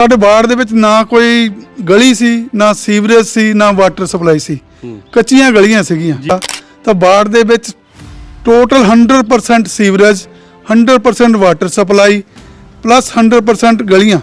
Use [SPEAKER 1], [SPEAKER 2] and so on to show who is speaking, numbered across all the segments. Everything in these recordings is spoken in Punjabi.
[SPEAKER 1] ਸਾਡੇ ਬਾੜ ਦੇ ਵਿੱਚ ਨਾ ਕੋਈ ਗਲੀ ਸੀ ਨਾ ਸੀਵਰੇਜ ਸੀ ਨਾ ਵਾਟਰ ਸਪਲਾਈ ਸੀ। ਕੱਚੀਆਂ ਗਲੀਆਂ ਸੀਗੀਆਂ। ਤਾਂ ਬਾੜ ਦੇ ਵਿੱਚ total 100% sewerage 100% water supply plus 100% ਗਲੀਆਂ।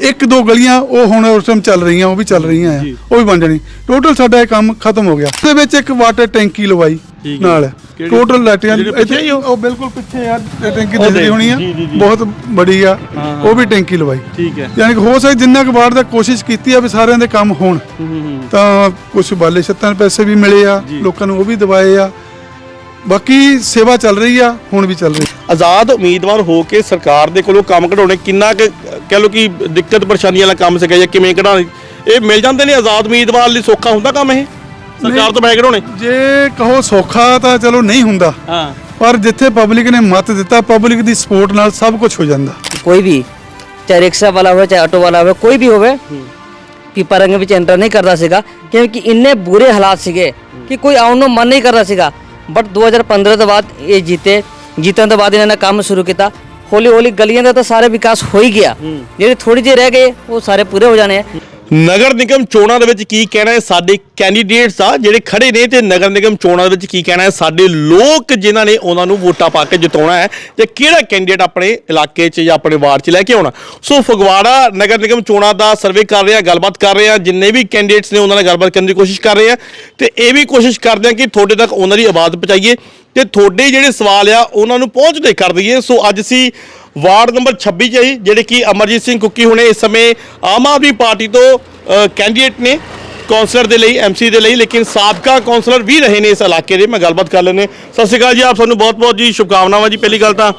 [SPEAKER 1] ਇੱਕ ਦੋ ਗਲੀਆਂ ਉਹ ਹੁਣ ਉਸ ਟਾਈਮ ਚੱਲ ਰਹੀਆਂ ਉਹ ਵੀ ਚੱਲ ਰਹੀਆਂ ਆ। ਉਹ ਵੀ ਬਣ ਜਾਣੀ। ਟੋਟਲ ਸਾਡਾ ਇਹ ਕੰਮ ਖਤਮ ਹੋ ਗਿਆ। ਉਹਦੇ ਵਿੱਚ ਇੱਕ ਵਾਟਰ ਟੈਂਕੀ ਲਵਾਈ। ਨਾਲ? ਟੋਟਲ ਲਾਈਟਾਂ
[SPEAKER 2] ਪਿੱਛੇ ਹੀ ਉਹ?
[SPEAKER 1] ਬਿਲਕੁਲ ਪਿੱਛੇ ਆ ਟੈਂਕੀ ਦਿਖਦੀ
[SPEAKER 2] ਦੇਖ,
[SPEAKER 1] ਹੋਣੀ ਆ। ਬਹੁਤ ਬੜੀ ਆ। ਉਹ ਵੀ ਟੈਂਕੀ ਲਵਾਈ
[SPEAKER 2] ਠੀਕ ਹੈ
[SPEAKER 1] ਯਾਨੀ ਕਿ ਹੋ ਸਕੇ ਜਿੰਨਾ ਕੁ ਵਾਰ ਦਾ ਕੋਸ਼ਿਸ਼ ਕੀਤੀ ਆ ਵੀ ਸਾਰਿਆਂ ਦੇ ਕੰਮ ਹੋਣ ਤਾਂ ਕੁਝ ਬਾਲੇ ਛੱਤਾਂ ਪੈਸੇ ਵੀ ਮਿਲੇ ਆ। ਲੋਕਾਂ ਨੂੰ ਉਹ ਵੀ ਦਵਾਏ ਆ ਬਾਕੀ ਸੇਵਾ ਚੱਲ ਰਹੀ ਆ ਹੁਣ ਵੀ ਚੱਲ ਰਹੀ
[SPEAKER 2] ਆਜ਼ਾਦ ਉਮੀਦਵਾਰ ਹੋ ਕੇ ਸਰਕਾਰ ਦੇ ਕੋਲੋਂ ਕੰਮ ਕਢਾਉਣੇ ਕਿੰਨਾ ਕੁ ਕਹਿ ਲਓ ਕਿ ਦਿੱਕਤ ਪਰੇਸ਼ਾਨੀਆਂ ਵਾਲਾ ਕੰਮ ਸੀਗਾ ਜਾਂ ਕਿਵੇਂ ਕਢਾਉਣੇ ਇਹ ਮਿਲ ਜਾਂਦੇ ਨੇ ਆਜ਼ਾਦ ਉਮੀਦਵਾਰ ਲਈ ਸੌਖਾ ਹੁੰਦਾ ਕੰਮ ਇਹ ਸਰਕਾਰ ਤੋਂ ਬੈਕਡ ਹੋਣੇ।
[SPEAKER 1] ਜੇ ਕਹੋ ਸੌਖਾ ਤਾਂ ਚਲੋ ਨਹੀਂ ਹੁੰਦਾ।
[SPEAKER 2] ਹਾਂ।
[SPEAKER 1] ਪਰ ਜਿੱਥੇ ਪਬਲਿਕ ਨੇ ਮਤ ਦਿੱਤਾ ਪਬਲਿਕ ਦੀ ਸਪੋਰਟ ਨਾਲ ਸਭ ਕੁਝ ਹੋ ਜਾਂਦਾ।
[SPEAKER 3] ਕੋਈ ਵੀ ਚਾਹੇ ਰਿਕਸ਼ਾ ਵਾਲਾ ਹੋਵੇ ਚਾਹੇ ਆਟੋ ਵਾਲਾ ਹੋਵੇ ਕੋਈ ਵੀ ਹੋਵੇ ਪੀਪਾ ਰੰਗ ਵਿੱਚ ਐਂਟਰ ਨਹੀਂ ਕਰਦਾ ਸੀਗਾ ਕਿਉਂਕਿ ਇੰਨੇ ਬੁਰੇ ਹਾਲਾਤ ਸੀਗੇ ਕਿ ਕੋਈ ਆਉਣ ਨੂੰ ਮਨ ਨਹੀਂ ਕਰਦਾ ਸੀਗਾ। ਬਟ 2015 ਤੋਂ ਬਾਅਦ ਇਹ ਜੀਤੇ ਜਿੱਤਣ ਤੋਂ ਬਾਅਦ ਇਹਨਾਂ ਨੇ ਕੰਮ ਸ਼ੁਰੂ ਕੀਤਾ। ਹੌਲੀ ਹੌਲੀ ਗਲੀਆਂ ਦਾ ਤਾਂ ਸਾਰੇ ਵਿਕਾਸ ਹੋ ਹੀ ਗਿਆ। ਜਿਹੜੇ ਥੋੜੀ ਜਿਹੀ ਰਹਿ ਗਏ ਉਹ ਸਾਰੇ ਪੂਰੇ ਹੋ ਜਾਣੇ ਆ।
[SPEAKER 2] ਨਗਰ ਨਿਗਮ ਚੋਣਾਂ ਦੇ ਵਿੱਚ ਕੀ ਕਹਿਣਾ ਹੈ? ਸਾਡੇ ਕੈਂਡੀਡੇਟਸ ਆ ਜਿਹੜੇ ਖੜੇ ਨੇ ਤੇ ਨਗਰ ਨਿਗਮ ਚੋਣਾਂ ਦੇ ਵਿੱਚ ਕੀ ਕਹਿਣਾ ਹੈ? ਸਾਡੇ ਲੋਕ ਜਿਨ੍ਹਾਂ ਨੇ ਉਹਨਾਂ ਨੂੰ ਵੋਟਾਂ ਪਾ ਕੇ ਜਿਤਾਉਣਾ ਹੈ ਤੇ ਕਿਹੜਾ ਕੈਂਡੀਡੇਟ ਆਪਣੇ ਇਲਾਕੇ 'ਚ ਜਾਂ ਆਪਣੇ ਵਾਰਡ 'ਚ ਲੈ ਕੇ ਆਉਣਾ? ਸੋ ਫਗਵਾੜਾ ਨਗਰ ਨਿਗਮ ਚੋਣਾਂ ਦਾ ਸਰਵੇ ਕਰ ਰਹੇ ਆ ਗੱਲਬਾਤ ਕਰ ਰਹੇ ਆ ਜਿੰਨੇ ਵੀ ਕੈਂਡੀਡੇਟਸ ਨੇ ਉਹਨਾਂ ਨਾਲ ਗੱਲਬਾਤ ਕਰਨ ਦੀ ਕੋਸ਼ਿਸ਼ ਕਰ ਰਹੇ ਆ ਤੇ ਇਹ ਵੀ ਕੋਸ਼ਿਸ਼ ਕਰਦੇ ਆ ਕਿ ਤੁਹਾਡੇ ਤੱਕ ਉਹਨਾਂ ਦੀ ਆਵਾਜ਼ ਪਹੁੰਚਾਈਏ ਤੇ ਤੁਹਾਡੇ ਜਿਹੜੇ ਸਵਾਲ ਆ ਉਹਨਾਂ ਨੂੰ ਪਹੁੰਚਦੇ ਕਰ ਦਈਏ। ਸੋ ਅੱਜ ਅਸੀਂ ਵਾਰਡ ਨੰਬਰ 26 ਚ ਹੈ ਜਿਹੜੇ ਕਿ ਅਮਰਜੀਤ ਸਿੰਘ ਕੁੱਕੀ ਹੁਣੇ ਇਸ ਸਮੇਂ ਆਮ ਆਦਮੀ ਪਾਰਟੀ ਤੋਂ ਕੈਂਡੀਡੇਟ ਨੇ ਕੌਂਸਲਰ ਦੇ ਲਈ ਐਮਸੀ ਦੇ ਲਈ ਲੇਕਿਨ ਸਾਬਕਾ ਕੌਂਸਲਰ ਵੀ ਰਹੇ ਨੇ ਇਸ ਇਲਾਕੇ ਦੇ। ਮੈਂ ਗੱਲਬਾਤ ਕਰ ਲੈਨੇ ਸਤਿ ਸ਼੍ਰੀ ਅਕਾਲ ਜੀ ਆਪ ਸਾਨੂੰ ਬਹੁਤ-ਬਹੁਤ ਜੀ ਸ਼ੁਭਕਾਮਨਾਵਾਂ ਜੀ। ਪਹਿਲੀ ਗੱਲ ਤਾਂ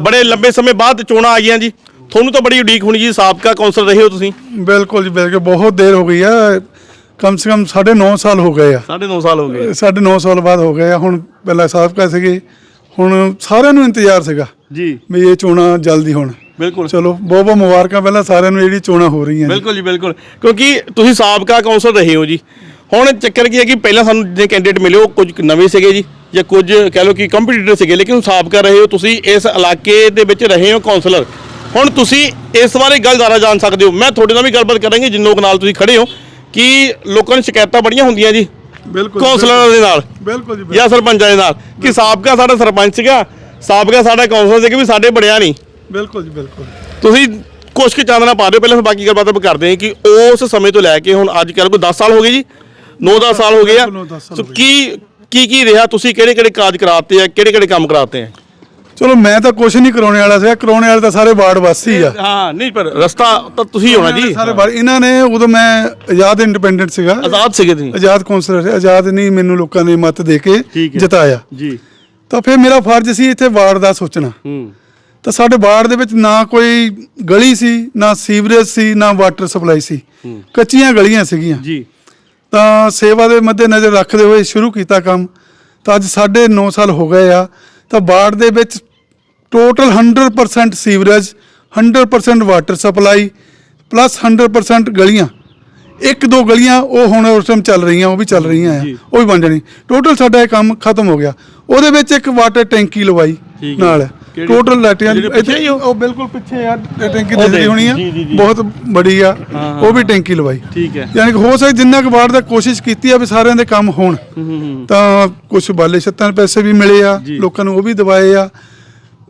[SPEAKER 2] ਬੜੇ ਲੰਬੇ ਸਮੇਂ ਬਾਅਦ ਚੋਣਾਂ ਆ ਗਈਆਂ ਜੀ। ਤੁਹਾਨੂੰ ਤਾਂ ਬੜੀ ਉਡੀਕ ਹੋਣੀ ਜੀ ਸਾਬਕਾ ਕੌਂਸਲਰ ਰਹੇ ਹੋ ਤੁਸੀਂ।
[SPEAKER 1] ਬਿਲਕੁਲ ਜੀ ਬਿਲਕੁਲ। ਬਹੁਤ ਦੇਰ ਹੋ ਗਈ ਆ। ਕਮ ਸੇ ਕਮ 9.5 ਸਾਲ ਹੋ ਗਏ ਆ।
[SPEAKER 2] 9.5 ਸਾਲ ਹੋ ਗਏ।
[SPEAKER 1] ਸਾਢੇ 9 ਸਾਲ ਬਾਅਦ ਹੋ ਗਏ ਆ। ਹੁਣ ਪਹਿਲਾਂ ਸਾਬਕਾ ਸੀਗੇ ਹੁਣ ਸਾਰਿਆਂ ਨੂੰ ਇੰਤਜ਼ਾਰ ਸੀਗਾ।
[SPEAKER 2] ਜੀ।
[SPEAKER 1] ਵੀ ਇਹ ਚੋਣਾਂ ਜਲਦੀ ਹੋਣ।
[SPEAKER 2] ਬਿਲਕੁਲ।
[SPEAKER 1] ਚਲੋ ਬਹੁਤ ਬਹੁਤ ਮੁਬਾਰਕਾਂ। ਪਹਿਲਾਂ ਸਾਰਿਆਂ ਨੂੰ ਜਿਹੜੀ ਚੋਣਾਂ ਹੋ ਰਹੀਆਂ ਨੇ।
[SPEAKER 2] ਬਿਲਕੁਲ ਜੀ ਬਿਲਕੁਲ। ਕਿਉਂਕਿ ਤੁਸੀਂ ਸਾਬਕਾ ਕੌਂਸਲਰ ਰਹੇ ਹੋ ਜੀ। ਹੁਣ ਚੱਕਰ ਕੀ ਹੈ ਕਿ ਪਹਿਲਾਂ ਸਾਨੂੰ ਜਿਹੜੇ ਕੈਂਡੀਡੇਟ ਮਿਲੇ ਉਹ ਕੁਝ ਨਵੇਂ ਸੀਗੇ ਜੀ ਜਾਂ ਕੁਝ ਕਹਿ ਲਓ ਕਿ ਕੰਪੀਟੀਟਰ ਸੀਗੇ ਲੇਕਿਨ ਸਾਬਕਾ ਰਹੇ ਹੋ ਤੁਸੀਂ ਇਸ ਇਲਾਕੇ ਦੇ ਵਿੱਚ ਰਹੇ ਹੋ ਕੌਂਸਲਰ। ਹੁਣ ਤੁਸੀਂ ਇਸ ਬਾਰੇ ਗੱਲ ਜ਼ਿਆਦਾ ਜਾਣ ਸਕਦੇ ਹੋ। ਮੈਂ ਤੁਹਾਡੇ ਨਾਲ ਵੀ ਗੱਲਬਾਤ ਕਰਾਂਗੇ ਜਿਨ ਨਾਲ ਤੁਸੀਂ ਖੜੇ ਹੋ ਕਿ ਲੋਕਾਂ ਨੂੰ ਸ਼ਿਕਾਇਤਾਂ ਬੜੀਆਂ ਹੁੰਦੀਆਂ ਜੀ।
[SPEAKER 1] ਬਿਲਕੁਲ
[SPEAKER 2] ਕੌਂਸਲਰਾਂ ਦੇ ਨਾਲ
[SPEAKER 1] ਬਿਲਕੁਲ ਜੀ
[SPEAKER 2] ਜਾਂ ਸਰਪੰਚਾਂ ਦੇ ਨਾਲ। ਕਿ ਸਾਬਕਾ ਸਾਡਾ ਸਰਪੰਚ ਸੀਗਾ ਸਾਬਕਾ ਸਾਡਾ ਕੌਂਸਲਰ ਸੀ ਕਿ ਵੀ ਸਾਡੇ ਬੜਿਆ ਨਹੀਂ।
[SPEAKER 1] ਬਿਲਕੁਲ ਜੀ ਬਿਲਕੁਲ।
[SPEAKER 2] ਤੁਸੀਂ ਕੁਛ ਕੁ ਚਾਨਣਾ ਪਾ ਦਿਓ ਪਹਿਲਾਂ ਫਿਰ ਬਾਕੀ ਗੱਲਬਾਤ ਆਪਾਂ ਕਰਦੇ ਹਾਂ ਕਿ ਉਸ ਸਮੇਂ ਤੋਂ ਲੈ ਕੇ ਹੁਣ ਅੱਜ ਕੱਲ੍ਹ ਕੋਈ 10 ਸਾਲ ਹੋ ਗਏ ਜੀ? 9-10 ਸਾਲ ਹੋ ਗਏ ਆ।
[SPEAKER 1] ਬਿਲਕੁਲ ਨੌ ਦਸ ਸਾਲ
[SPEAKER 2] ਸੋ
[SPEAKER 1] ਹੋ ਗਏ।
[SPEAKER 2] ਕੀ ਕੀ ਕੀ ਰਿਹਾ? ਤੁਸੀਂ ਕਿਹੜੇ ਕਿਹੜੇ ਕਾਜ ਕਰਾਤੇ ਆ? ਕਿਹੜੇ ਕਿਹੜੇ ਕੰਮ ਕਰਾਤੇ ਆ?
[SPEAKER 1] ਚਲੋ ਮੈਂ ਤਾਂ ਕੁਝ ਨਹੀਂ ਕਰਾਉਣੇ ਵਾਲਾ ਸੀ ਕਰਾਉਣੇ ਵਾਲੇ ਤਾਂ ਸਾਰੇ ਵਾਰਡ ਵਾਸੀ ਆ।
[SPEAKER 2] ਹਾਂ ਨਹੀਂ ਪਰ ਰਸਤਾ ਤਾਂ ਤੁਸੀਂ ਹੋਣਾ ਜੀ।
[SPEAKER 1] ਸਾਰੇ ਵਾਰਡ। ਇਹਨਾਂ ਨੇ ਉਦੋਂ ਮੈਂ ਆਜ਼ਾਦ ਇੰਡੀਪੈਂਡੈਂਟ ਸੀਗਾ।
[SPEAKER 2] ਆਜ਼ਾਦ ਸੀਗੇ ਤੁਸੀਂ।
[SPEAKER 1] ਆਜ਼ਾਦ ਕੌਂਸਲਰ ਸੀ। ਆਜ਼ਾਦ ਨਹੀਂ ਮੈਨੂੰ ਲੋਕਾਂ ਨੇ ਮਤ ਦੇ ਕੇ
[SPEAKER 2] ਠੀਕ ਹੈ।
[SPEAKER 1] ਜਿਤਾਇਆ।
[SPEAKER 2] ਜੀ।
[SPEAKER 1] ਤਾਂ ਫਿਰ ਮੇਰਾ ਫਰਜ਼ ਸੀ ਇੱਥੇ ਵਾਰਡ ਦਾ ਸੋਚਣਾ।
[SPEAKER 2] ਹੂੰ।
[SPEAKER 1] ਤਾਂ ਸਾਡੇ ਵਾਰਡ ਦੇ ਵਿੱਚ ਨਾ ਕੋਈ ਗਲੀ ਸੀ ਨਾ ਸੀਵਰੇਜ ਸੀ ਨਾ ਵਾਟਰ ਸਪਲਾਈ ਸੀ। ਕੱਚੀਆਂ ਗਲੀਆਂ ਸੀਗੀਆਂ।
[SPEAKER 2] ਜੀ।
[SPEAKER 1] ਤਾਂ ਸੇਵਾ ਦੇ ਮੱਦੇ ਨਜ਼ਰ ਰੱਖਦੇ ਹੋਏ ਸ਼ੁਰੂ ਕੀਤਾ ਕੰਮ। ਤਾਂ ਅੱਜ ਸਾਢੇ 9 ਸਾਲ ਹੋ ਗਏ ਆ। ਤਾਂ ਵਾਰਡ ਦੇ ਵਿੱਚ total 100% sewerage 100% water supply plus 100% ਗਲੀਆਂ। ਇੱਕ ਦੋ ਗਲੀਆਂ ਉਹ ਹੁਣ ਉਸ ਟਾਈਮ ਚੱਲ ਰਹੀਆਂ ਉਹ ਵੀ ਚੱਲ ਰਹੀਆਂ ਆ। ਉਹ ਵੀ ਬਣ ਜਾਣੀ ਟੋਟਲ ਸਾਡਾ ਇਹ ਕੰਮ ਖਤਮ ਹੋ ਗਿਆ। ਉਹਦੇ ਵਿੱਚ ਇੱਕ ਵਾਟਰ ਟੈਂਕੀ ਲਵਾਈ
[SPEAKER 2] ਠੀਕ ਹੈ।
[SPEAKER 1] ਨਾਲ
[SPEAKER 2] ਕਿਹੜੀ?
[SPEAKER 1] ਟੋਟਲ
[SPEAKER 2] ਜਿਹੜੀ ਪਿੱਛੇ ਹੀ ਉਹ?
[SPEAKER 1] ਬਿਲਕੁਲ ਪਿੱਛੇ ਆ ਟੈਂਕੀ
[SPEAKER 2] ਉਹ
[SPEAKER 1] ਦਿਖਦੀ
[SPEAKER 2] ਦੇਖ,
[SPEAKER 1] ਹੋਣੀ ਆ
[SPEAKER 2] ਜੀ, ਜੀ, ਜੀ।
[SPEAKER 1] ਬਹੁਤ ਬੜੀ ਆ
[SPEAKER 2] ਹਾਂ,
[SPEAKER 1] ਉਹ ਵੀ ਟੈਂਕੀ ਲਵਾਈ
[SPEAKER 2] ਠੀਕ ਹੈ
[SPEAKER 1] ਯਾਨੀ ਕਿ ਹੋ ਸਕੇ ਜਿੰਨਾ ਕੁ ਵਾਰ ਦਾ ਕੋਸ਼ਿਸ਼ ਕੀਤੀ ਆ ਵੀ ਸਾਰਿਆਂ ਦੇ ਕੰਮ ਹੋਣ ਤਾਂ ਕੁਝ ਬਾਲੇ ਛੱਤਾਂ ਦੇ ਪੈਸੇ ਵੀ ਮਿਲੇ ਆ
[SPEAKER 2] ਜੀ।
[SPEAKER 1] ਲੋਕਾਂ ਨੂੰ ਉਹ ਵੀ ਦਵਾਏ ਆ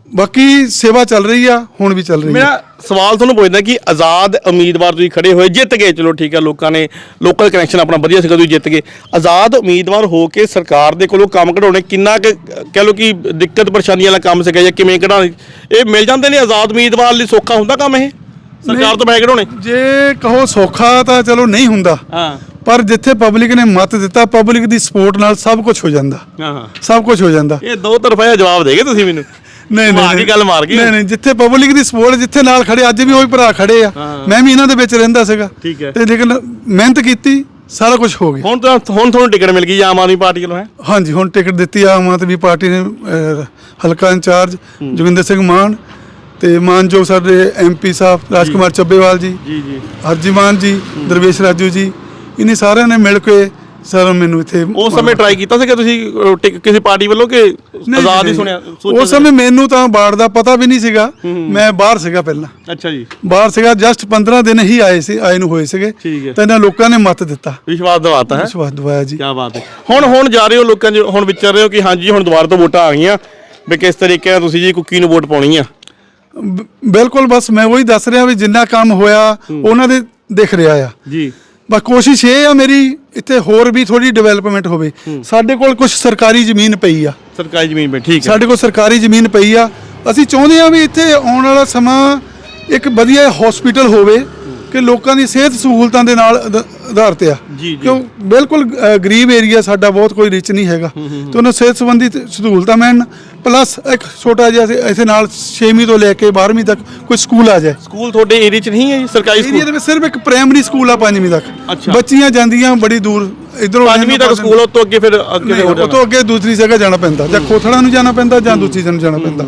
[SPEAKER 1] ਬਾਕੀ ਸੇਵਾ ਚੱਲ ਰਹੀ ਆ ਹੁਣ ਵੀ ਚੱਲ ਰਹੀ ਆ।
[SPEAKER 2] ਮੇਰਾ ਸਵਾਲ ਤੁਹਾਨੂੰ ਪੁੱਛਦਾ ਕਿ ਆਜ਼ਾਦ ਉਮੀਦਵਾਰ ਤੁਸੀਂ ਖੜੇ ਹੋਏ ਜਿੱਤ ਗਏ ਚਲੋ ਠੀਕ ਹੈ ਲੋਕਾਂ ਨੇ ਲੋਕਲ ਕਨੈਕਸ਼ਨ ਆਪਣਾ ਵਧੀਆ ਸੀਗਾ ਤੁਸੀਂ ਜਿੱਤ ਗਏ। ਆਜ਼ਾਦ ਉਮੀਦਵਾਰ ਹੋ ਕੇ ਸਰਕਾਰ ਦੇ ਕੋਲੋਂ ਕੰਮ ਕਢਾਉਣੇ ਕਿੰਨਾ ਕੁ ਕਹਿ ਲਓ ਕਿ ਦਿੱਕਤ ਪਰੇਸ਼ਾਨੀਆਂ ਵਾਲਾ ਕੰਮ ਸੀਗਾ ਜਾਂ ਕਿਵੇਂ ਕਢਾਉਣੇ? ਇਹ ਮਿਲ ਜਾਂਦੇ ਨੇ ਆਜ਼ਾਦ ਉਮੀਦਵਾਰ ਲਈ ਸੌਖਾ ਹੁੰਦਾ ਕੰਮ ਇਹ? ਸਰਕਾਰ ਤੋਂ ਪੈਸੇ ਕਢਾਉਣੇ?
[SPEAKER 1] ਜੇ ਕਹੋ ਸੌਖਾ ਤਾਂ ਚਲੋ ਨਹੀਂ ਹੁੰਦਾ।
[SPEAKER 2] ਹਾਂ।
[SPEAKER 1] ਪਰ ਜਿੱਥੇ ਪਬਲਿਕ ਨੇ ਮਤ ਦਿੱਤਾ ਪਬਲਿਕ ਦੀ ਸਪੋਰਟ ਨਾਲ ਸਭ ਕੁਝ ਹੋ ਜਾਂਦਾ।
[SPEAKER 2] ਹਾਂ।
[SPEAKER 1] ਸਭ ਕੁਝ ਹੋ ਜਾਂਦਾ।
[SPEAKER 2] ਇਹ ਦੋ ਤਰਫਾ ਜਵਾਬ ਦੇਗੇ ਤੁਸੀਂ ਮੈਨੂੰ।
[SPEAKER 1] ਨਹੀਂ
[SPEAKER 2] ਘੁਮਾ ਕੇ ਗੱਲ ਮਾਰ ਗਈ।
[SPEAKER 1] ਨਹੀਂ ਨਹੀਂ ਜਿੱਥੇ ਪਬਲਿਕ ਦੀ ਸਪੋਰਟ ਜਿੱਥੇ ਨਾਲ ਖੜੇ ਅੱਜ ਵੀ ਉਹੀ ਭਰਾ ਖੜੇ ਆ। ਮੈਂ ਵੀ ਇਹਨਾਂ ਦੇ ਵਿੱਚ ਰਹਿੰਦਾ ਸੀਗਾ।
[SPEAKER 2] ਠੀਕ ਹੈ।
[SPEAKER 1] ਤੇ ਲੇਕਿਨ ਮਿਹਨਤ ਕੀਤੀ ਸਾਰਾ ਕੁਝ ਹੋ ਗਿਆ।
[SPEAKER 2] ਹੁਣ ਤਾਂ ਹੁਣ ਤੁਹਾਨੂੰ ਟਿਕਟ ਮਿਲ ਗਈ ਆਮ ਆਦਮੀ ਪਾਰਟੀ ਵੱਲੋਂ ਹੈ?
[SPEAKER 1] ਹਾਂਜੀ ਹੁਣ ਟਿਕਟ ਦਿੱਤੀ ਆ ਆਮ ਆਦਮੀ ਪਾਰਟੀ ਨੇ ਹਲਕਾ ਇੰਚਾਰਜ ਜੋਗਿੰਦਰ ਸਿੰਘ ਮਾਨ ਤੇ ਮਾਨਯੋਗ ਸਾਡੇ ਐਮਪੀ ਸਾਹਿਬ ਰਾਜਕੁਮਾਰ ਚੱਬੇਵਾਲ ਜੀ
[SPEAKER 2] ਜੀ ਜੀ।
[SPEAKER 1] ਹਰਜੀ ਮਾਨ ਜੀ ਦਰਵੇਸ਼ ਰਾਜੂ ਜੀ ਇਨੀ ਸਾਰਿਆਂ ਨੇ ਮਿਲ ਕੇ ਸਰ ਮੈਨੂੰ ਇੱਥੇ
[SPEAKER 2] ਉਸ ਸਮੇਂ ਟਰਾਈ ਕੀਤਾ ਸੀਗਾ ਤੁਸੀਂ ਅਹ, ਟਿਕ- ਕਿਸੇ ਪਾਰਟੀ ਵੱਲੋਂ ਕਿ ਆਜ਼ਾਦ ਹੀ। ਸੁਣਿਆ ਸੋਚਿਆ
[SPEAKER 1] ਉਸ ਸਮੇਂ ਮੈਨੂੰ ਤਾਂ ਬਾੜ ਦਾ ਪਤਾ ਵੀ ਨਹੀਂ ਸੀਗਾ। ਮੈਂ ਬਾਹਰ ਸੀਗਾ ਪਹਿਲਾਂ?
[SPEAKER 2] ਅੱਛਾ ਜੀ।
[SPEAKER 1] ਬਾਹਰ ਸੀਗਾ ਜਸਟ 15 ਦਿਨ ਹੀ ਆਏ ਸੀ ਆਏ ਨੂੰ ਹੋਏ ਸੀਗੇ।
[SPEAKER 2] ਠੀਕ ਹੈ।
[SPEAKER 1] ਤਾਂ ਇਹਨਾਂ ਲੋਕਾਂ ਨੇ ਮਤ ਦਿੱਤਾ।
[SPEAKER 2] ਵਿਸ਼ਵਾਸ ਦਿਵਾਤਾ ਹੈ।
[SPEAKER 1] ਵਿਸ਼ਵਾਸ ਦਵਾਇਆ ਜੀ।
[SPEAKER 2] ਕੀ ਬਾਤ ਹੈ। ਹੁਣ ਹੁਣ ਜਾ ਰਹੇ ਹੋ ਲੋਕਾਂ 'ਚ ਹੁਣ ਵਿਚਰ ਰਹੇ ਹੋ ਕਿ ਹਾਂਜੀ ਹੁਣ ਦੁਬਾਰਾ ਤੋਂ ਵੋਟਾਂ ਆ ਗਈਆਂ। ਵੀ ਕਿਸ ਤਰੀਕੇ ਨਾਲ ਤੁਸੀਂ ਜੀ ਕੁੱਕੀ ਨੂੰ ਵੋਟ ਪਾਉਣੀ ਆ?
[SPEAKER 1] ਬ- ਬਿਲਕੁਲ ਬਸ ਮੈਂ ਉਹੀ ਦੱਸ ਰਿਹਾ ਵੀ ਜਿੰਨਾ ਕੰਮ ਹੋਇਆ ਉਹਨਾਂ ਦੇ ਦਿਖ ਰਿਹਾ ਆ।
[SPEAKER 2] ਜੀ।
[SPEAKER 1] ਬਸ ਕੋਸ਼ਿਸ਼ ਇਹ ਆ ਮੇਰੀ ਇੱਥੇ ਹੋਰ ਵੀ ਥੋੜੀ ਡਿਵੈਲਪਮੈਂਟ ਹੋਵੇ। ਸਾਡੇ ਕੋਲ ਕੁਝ ਸਰਕਾਰੀ ਜ਼ਮੀਨ ਪਈ ਆ।
[SPEAKER 2] ਸਰਕਾਰੀ ਜ਼ਮੀਨ 'ਤੇ ਠੀਕ ਹੈ।
[SPEAKER 1] ਸਾਡੇ ਕੋਲ ਸਰਕਾਰੀ ਜ਼ਮੀਨ ਪਈ ਆ। ਅਸੀਂ ਚਾਹੁੰਦੇ ਆ ਵੀ ਇੱਥੇ ਆਉਣ ਵਾਲਾ ਸਮਾਂ ਇੱਕ ਵਧੀਆ ਹਸਪੀਟਲ ਹੋਵੇ ਕਿ ਲੋਕਾਂ ਦੀ ਸਿਹਤ ਸਹੂਲਤਾਂ ਦੇ ਨਾਲ ਆਧ- ਆਧਾਰਿਤ ਆ।
[SPEAKER 2] ਜੀ, ਜੀ।
[SPEAKER 1] ਕਿਉਂ ਬਿਲਕੁਲ ਅ, ਗਰੀਬ ਏਰੀਆ ਸਾਡਾ ਬਹੁਤ ਕੋਈ ਰਿਚ ਨਹੀਂ ਹੈਗਾ। ਤੇ ਉਹਨਾਂ ਸਿਹਤ ਸੰਬੰਧੀ ਸਹੂਲਤਾਂ ਮਿਲਣ। ਪਲੱਸ ਇੱਕ ਛੋਟਾ ਜਿਹਾ ਅਸੀਂ ਇੱਥੇ ਨਾਲ 6ਵੀਂ ਤੋਂ ਲੈ ਕੇ 12ਵੀਂ ਤੱਕ ਕੋਈ ਸਕੂਲ ਆ ਜਾਏ
[SPEAKER 2] ਸਕੂਲ ਤੁਹਾਡੇ ਏਰੀਆ 'ਚ ਨਹੀਂ ਹੈ ਜੀ ਸਰਕਾਰੀ
[SPEAKER 1] ਏਰੀਆ
[SPEAKER 2] ਸਕੂਲ
[SPEAKER 1] ਦੇ ਵਿੱਚ ਸਿਰਫ ਇੱਕ ਪ੍ਰਾਇਮਰੀ ਸਕੂਲ ਆ 5ਵੀਂ ਤੱਕ
[SPEAKER 2] ਅੱਛਾ।
[SPEAKER 1] ਬੱਚੀਆਂ ਜਾਂਦੀਆਂ ਬੜੀ ਦੂਰ ਇਧਰੋਂ
[SPEAKER 2] ਪੰਜਵੀਂ ਤੱਕ ਸਕੂਲ ਤੋਂ ਅੱਗੇ ਫਿਰ ਅੱਗੇ ਹੋਰ
[SPEAKER 1] ਉਹ
[SPEAKER 2] ਜਾਣਾ
[SPEAKER 1] ਤੋਂ ਅੱਗੇ ਦੂਸਰੀ ਜਗ੍ਹਾ ਜਾਣਾ ਪੈਂਦਾ ਜਾਂ ਖੋਥੜਾ ਨੂੰ ਜਾਣਾ ਪੈਂਦਾ ਜਾਂ ਦੂਜੀ ਜਗ੍ਹਾ ਨੂੰ ਜਾਣਾ ਪੈਂਦਾ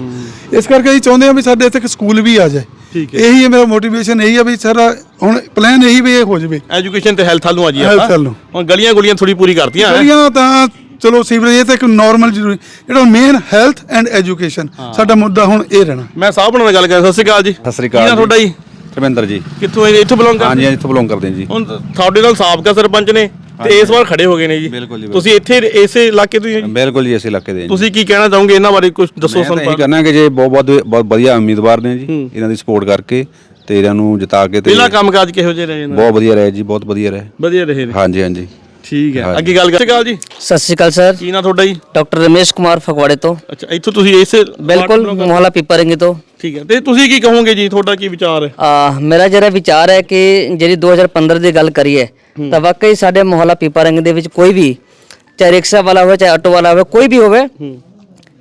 [SPEAKER 1] ਇਸ ਕਰਕੇ ਅਸੀਂ ਚਾਹੁੰਦੇ ਹਾਂ ਵੀ ਸਾਡੇ ਇੱਥੇ ਇੱਕ ਸਕੂਲ ਵੀ ਆ ਜਾਏ
[SPEAKER 2] ਠੀਕ ਹੈ।
[SPEAKER 1] ਇਹੀ ਹੈ ਮੇਰਾ ਮੋਟੀਵੇਸ਼ਨ ਇਹੀ ਹੈ ਵੀ ਸਾਰਾ ਹੁਣ ਪਲਾਨ ਇਹੀ ਵੀ ਇਹ ਹੋ ਜਾਵੇ
[SPEAKER 2] ਐਜੂਕੇਸ਼ਨ ਤੇ ਹੈਲਥ ਵੱਲ ਨੂੰ ਆ ਜੀ
[SPEAKER 1] Health
[SPEAKER 2] ਆਪਾਂ
[SPEAKER 1] ਵੱਲ ਨੂੰ।
[SPEAKER 2] ਹੁਣ ਗਲੀਆਂ ਗੁਲੀਆਂ ਥੋੜੀ ਪੂਰੀ ਕਰਤੀਆਂ ਹੈਂ।
[SPEAKER 1] ਗਲੀਆਂ ਤਾਂ ਚਲੋ ਸੀਵਰੇਜ ਇਹ ਤਾਂ ਇੱਕ ਨਾਰਮਲ ਜ਼ਰੂਰੀ ਜਿਹੜਾ ਮੇਨ ਹੈਲਥ ਐਂਡ ਐਜੂਕੇਸ਼ਨ ਸਾਡਾ ਮੁੱਦਾ ਹੁਣ ਇਹ ਰਹਿਣਾ।
[SPEAKER 2] ਮੈਂ ਸਾਹਿਬ ਨਾਲ ਗੱਲ ਕਰ ਸਤਿ ਸ਼੍ਰੀ ਅਕਾਲ ਜੀ।
[SPEAKER 4] ਸਤਿ ਸ੍ਰੀ
[SPEAKER 2] ਕੀ
[SPEAKER 4] ਅਕਾਲ
[SPEAKER 2] ਨਾਂ ਤੁਹਾਡਾ ਜੀ?
[SPEAKER 4] ਰਵਿੰਦਰ ਜੀ।
[SPEAKER 2] ਕਿੱਥੋਂ ਹੈ ਜੀ? ਇੱਥੋਂ ਬਿਲੋਂਗ ਕਰਦੇ?
[SPEAKER 4] ਹਾਂਜੀ ਇੱਥੋਂ ਬਿਲੋਂਗ ਕਰਦੇ ਹਾਂ ਜੀ।
[SPEAKER 2] ਹੁਣ ਤੁਹਾਡੇ ਨਾਲ ਸਾਬਕਾ ਸਰਪੰਚ ਨੇ ਤੇ ਇਸ ਵਾਰ ਖੜੇ ਹੋ ਗਏ ਨੇ ਜੀ। ਤੁਸੀਂ ਇੱਥੇ ਇਸੇ ਇਲਾਕੇ ਤੋਂ ਹੀ ਹੋ ਜੀ?
[SPEAKER 4] ਬਿਲਕੁਲ ਜੀ ਇਸੇ ਇਲਾਕੇ ਦੇ ਜੀ।
[SPEAKER 2] ਤੁਸੀਂ ਕੀ ਕਹਿਣਾ ਚਾਹੋਗੇ ਇਹਨਾਂ ਬਾਰੇ? ਕੁਝ ਦੱਸੋ
[SPEAKER 4] ਮੈਂ
[SPEAKER 2] ਸਾਨੂੰ
[SPEAKER 4] ਇਹੀ ਕਰਨਾ ਕਿ ਜੇ ਬਹੁਤ ਬਹੁਤ ਵਧੀਆ ਉਮੀਦਵਾਰ ਨੇ ਜੀ ਇਹਨਾਂ ਦੀ ਸਪੋਰਟ ਕਰਕੇ ਤੇ ਇਹਨਾਂ ਨੂੰ ਜਿਤਾ ਕੇ ਤੇ
[SPEAKER 2] ਪਹਿਲਾ ਕੰਮਕਾਜ ਕਿਹੋ ਜਿਹੇ ਰਹੇ ਨੇ
[SPEAKER 4] ਬਹੁਤ ਵਧੀਆ ਰਹੇ ਜੀ ਬਹੁਤ ਵਧੀਆ ਰਹੇ।
[SPEAKER 2] ਵਧੀਆ ਰਹੇ
[SPEAKER 4] ਹਾਂਜੀ ਹਾਂਜੀ।
[SPEAKER 2] ਠੀਕ ਹੈ। ਅੱਗੇ ਗੱਲ ਕਰਾਂਗੇ ਜੀ।
[SPEAKER 3] ਸਤਿ ਸ਼੍ਰੀ ਅਕਾਲ ਸਰ।
[SPEAKER 2] ਕੀ ਨਾਂ ਤੁਹਾਡਾ ਜੀ?
[SPEAKER 3] ਡਾਕਟਰ ਰਮੇਸ਼ ਕੁਮਾਰ ਫਗਵਾੜੇ ਤੋਂ।
[SPEAKER 2] ਅੱਛਾ ਇੱਥੋਂ ਤੁਸੀਂ ਇਸ
[SPEAKER 3] ਬਿਲਕੁਲ ਮੁਹੱਲਾ ਪੀਪਰਗੇ ਤੋਂ।
[SPEAKER 2] ਠੀਕ ਹੈ। ਤੇ ਤੁਸੀਂ ਕੀ ਕਹੋਗੇ ਜੀ? ਤੁਹਾਡਾ ਕੀ ਵਿਚਾਰ ਹੈ?
[SPEAKER 3] ਆ ਮੇਰਾ ਜਿਹੜਾ ਵਿਚਾਰ ਹੈ ਕਿ ਜਿਹੜੀ 2015 ਦੀ ਗੱਲ ਕਰੀਏ ਤਾਂ ਵਾਕਈ ਸਾਡੇ ਮੁਹੱਲਾ ਪੀਪਰਗੇ ਦੇ ਵਿੱਚ ਕੋਈ ਵੀ ਚਾਹੇ ਰਿਕਸ਼ਾ ਵਾਲਾ ਹੋਵੇ ਚਾਹੇ ਆਟੋ ਵਾਲਾ ਹੋਵੇ ਕੋਈ ਵੀ ਹੋਵੇ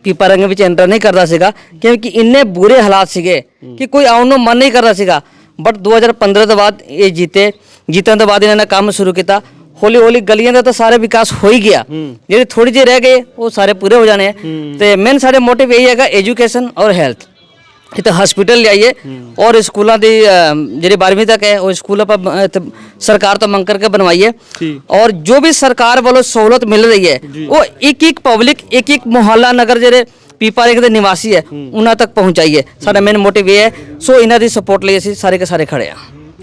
[SPEAKER 3] ਪੀਪਾ ਰੰਗ ਵਿੱਚ ਐਂਟਰ ਨਹੀਂ ਕਰਦਾ ਸੀਗਾ। ਕਿਉਂਕਿ ਇੰਨੇ ਬੁਰੇ ਹਾਲਾਤ ਸੀਗੇ ਕਿ ਕੋਈ ਆਉਣ ਨੂੰ ਮਨ ਨਹੀਂ ਕਰਦਾ ਸੀਗਾ। ਬਟ 2015 ਤੋਂ ਬਾਅਦ ਇਹ ਜੀਤੇ ਜਿੱਤਣ ਤੋਂ ਬਾਅਦ ਇਹਨਾਂ ਨੇ ਕੰਮ ਸ਼ੁਰੂ ਕੀਤਾ। ਹੌਲੀ ਹੌਲੀ ਗਲੀਆਂ ਦਾ ਤਾਂ ਸਾਰੇ ਵਿਕਾਸ ਹੋ ਹੀ ਗਿਆ। ਜਿਹੜੇ ਥੋੜੀ ਜਿਹੇ ਰਹਿ ਗਏ ਉਹ ਸਾਰੇ ਪੂਰੇ ਹੋ ਜਾਣੇ ਤੇ ਮੇਨ ਸਾਡੇ ਮੋਟਿਵ ਇਹ ਹੈਗਾ ਐਜੂਕੇਸ਼ਨ ਔਰ ਹੈਲਥ ਇੱਥੇ ਹਸਪੀਟਲ ਲਿਆਈਏ ਔਰ ਸਕੂਲਾਂ ਦੀ ਜਿਹੜੀ 12ਵੀਂ ਤੱਕ ਹੈ ਉਹ ਸਕੂਲ ਆਪਾਂ ਸਰਕਾਰ ਤੋਂ ਮੰਗ ਕਰਕੇ ਬਣਵਾਈਏ। ਔਰ ਜੋ ਵੀ ਸਰਕਾਰ ਵੱਲੋਂ ਸਹੂਲਤ ਮਿਲ ਰਹੀ ਹੈ ਉਹ ਇੱਕ ਇੱਕ ਪਬਲਿਕ ਇੱਕ ਇੱਕ ਮੁਹੱਲਾ ਨਗਰ ਜਿਹੜੇ ਪੀਪਾਰੇਕ ਦੇ ਨਿਵਾਸੀ ਹੈ ਉਹਨਾਂ ਤੱਕ ਪਹੁੰਚਾਈਏ। ਸਾਡਾ ਮੇਨ ਮੋਟਿਵ ਇਹ ਹੈ। ਸੋ ਇਹਨਾਂ ਦੀ ਸਪੋਰਟ ਲਈ ਅਸੀਂ ਸਾਰੇ ਕੇ ਸਾਰੇ ਖੜੇ ਆ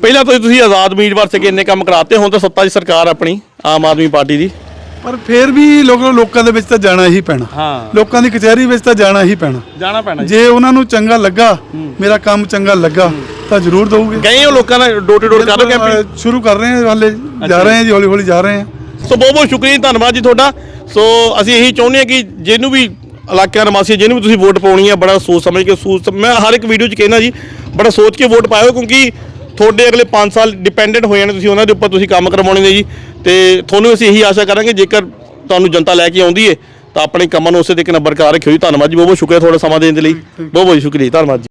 [SPEAKER 2] ਪਹਿਲਾਂ ਤੋਂ ਹੀ ਤੁਸੀਂ ਆਜ਼ਾਦ ਉਮੀਦਵਾਰ ਸੀਗੇ ਇੰਨੇ ਕੰਮ ਕਰਾਤੇ ਹੁਣ ਤਾਂ ਸੱਤਾ ਦੀ ਸਰਕਾਰ ਆਪਣੀ ਆਮ ਆਦਮੀ ਪਾਰਟੀ ਦੀ।
[SPEAKER 1] ਪਰ ਫਿਰ ਵੀ ਲੋਕ ਲੋਕਾਂ ਦੇ ਵਿੱਚ ਤਾਂ ਜਾਣਾ ਹੀ ਪੈਣਾ।
[SPEAKER 2] ਹਾਂ।
[SPEAKER 1] ਲੋਕਾਂ ਦੀ ਕਚਹਿਰੀ ਵਿੱਚ ਤਾਂ ਜਾਣਾ ਹੀ ਪੈਣਾ।
[SPEAKER 2] ਜਾਣਾ ਪੈਣਾ
[SPEAKER 1] ਜੇ। ਉਹਨਾਂ ਨੂੰ ਚੰਗਾ ਲੱਗਾ ਮੇਰਾ ਕੰਮ ਚੰਗਾ ਲੱਗਾ ਤਾਂ ਜ਼ਰੂਰ ਦਊਗੇ।
[SPEAKER 2] ਗਏ ਹੋ ਲੋਕਾਂ ਨਾਲ ਡੋਰ ਟੂ ਡੋਰ ਕਰ ਰਹੇ ਕੈਂਪੇਨ
[SPEAKER 1] ਅਹ ਸ਼ੁਰੂ ਕਰ ਰਹੇ ਹਾਂ ਹਾਲੇ ਜਾ ਰਹੇ ਹਾਂ ਜੀ ਹੌਲੀ ਹੌਲੀ ਜਾ ਰਹੇ ਹਾਂ।
[SPEAKER 2] ਸੋ ਬਹੁਤ ਬਹੁਤ ਸ਼ੁਕਰੀਆ ਜੀ, ਧੰਨਵਾਦ ਜੀ ਤੁਹਾਡਾ। ਸੋ ਅਸੀਂ ਇਹੀ ਚਾਹੁੰਦੇ ਹਾਂ ਕਿ ਜਿਹਨੂੰ ਵੀ ਇਲਾਕਿਆਂ ਨਿਵਾਸੀ ਜਿਹਨੂੰ ਵੀ ਤੁਸੀਂ ਵੋਟ ਪਾਉਣੀ ਹੈ ਬੜਾ ਸੋਚ ਸਮਝ ਕੇ ਸੋਚ ਮੈਂ ਹਰ ਇੱਕ ਵੀਡੀਓ 'ਚ ਕਹਿਣਾ ਜੀ ਬੜਾ ਸੋਚ ਕੇ ਵੋਟ ਪਾਇਓ ਕਿਉਂਕਿ ਤੁਹਾਡੇ ਅਗਲੇ 5 ਸਾਲ ਡਿਪੈਂਡੈਂਟ ਹੋ ਜਾਣੇ ਤੁਸੀਂ ਉਹਨਾਂ ਦੇ ਉੱਪਰ ਤੁਸੀਂ ਕੰਮ ਕਰਵਾਉਣੇ ਨੇ ਜੀ। ਤੇ ਤੁਹਾਨੂੰ ਅਸੀਂ ਇਹੀ ਆਸ਼ਾ ਕਰਾਂਗੇ ਜੇਕਰ ਤੁਹਾਨੂੰ ਜਨਤਾ ਲੈ ਕੇ ਆਉਂਦੀ ਹੈ ਤਾਂ ਆਪਣੇ ਕੰਮਾਂ ਨੂੰ ਉਸੇ ਤਰੀਕੇ ਨਾਲ ਬਰਕਰਾਰ ਰੱਖਿਓ ਜੀ। ਧੰਨਵਾਦ ਜੀ ਬਹੁਤ ਬਹੁਤ ਸ਼ੁਕਰੀਆ ਤੁਹਾਡਾ ਸਮਾਂ ਦੇਣ ਦੇ ਲਈ। ਬਹੁਤ ਬਹੁਤ ਸ਼ੁਕਰੀਆ ਜੀ, ਧੰਨਵਾਦ ਜੀ।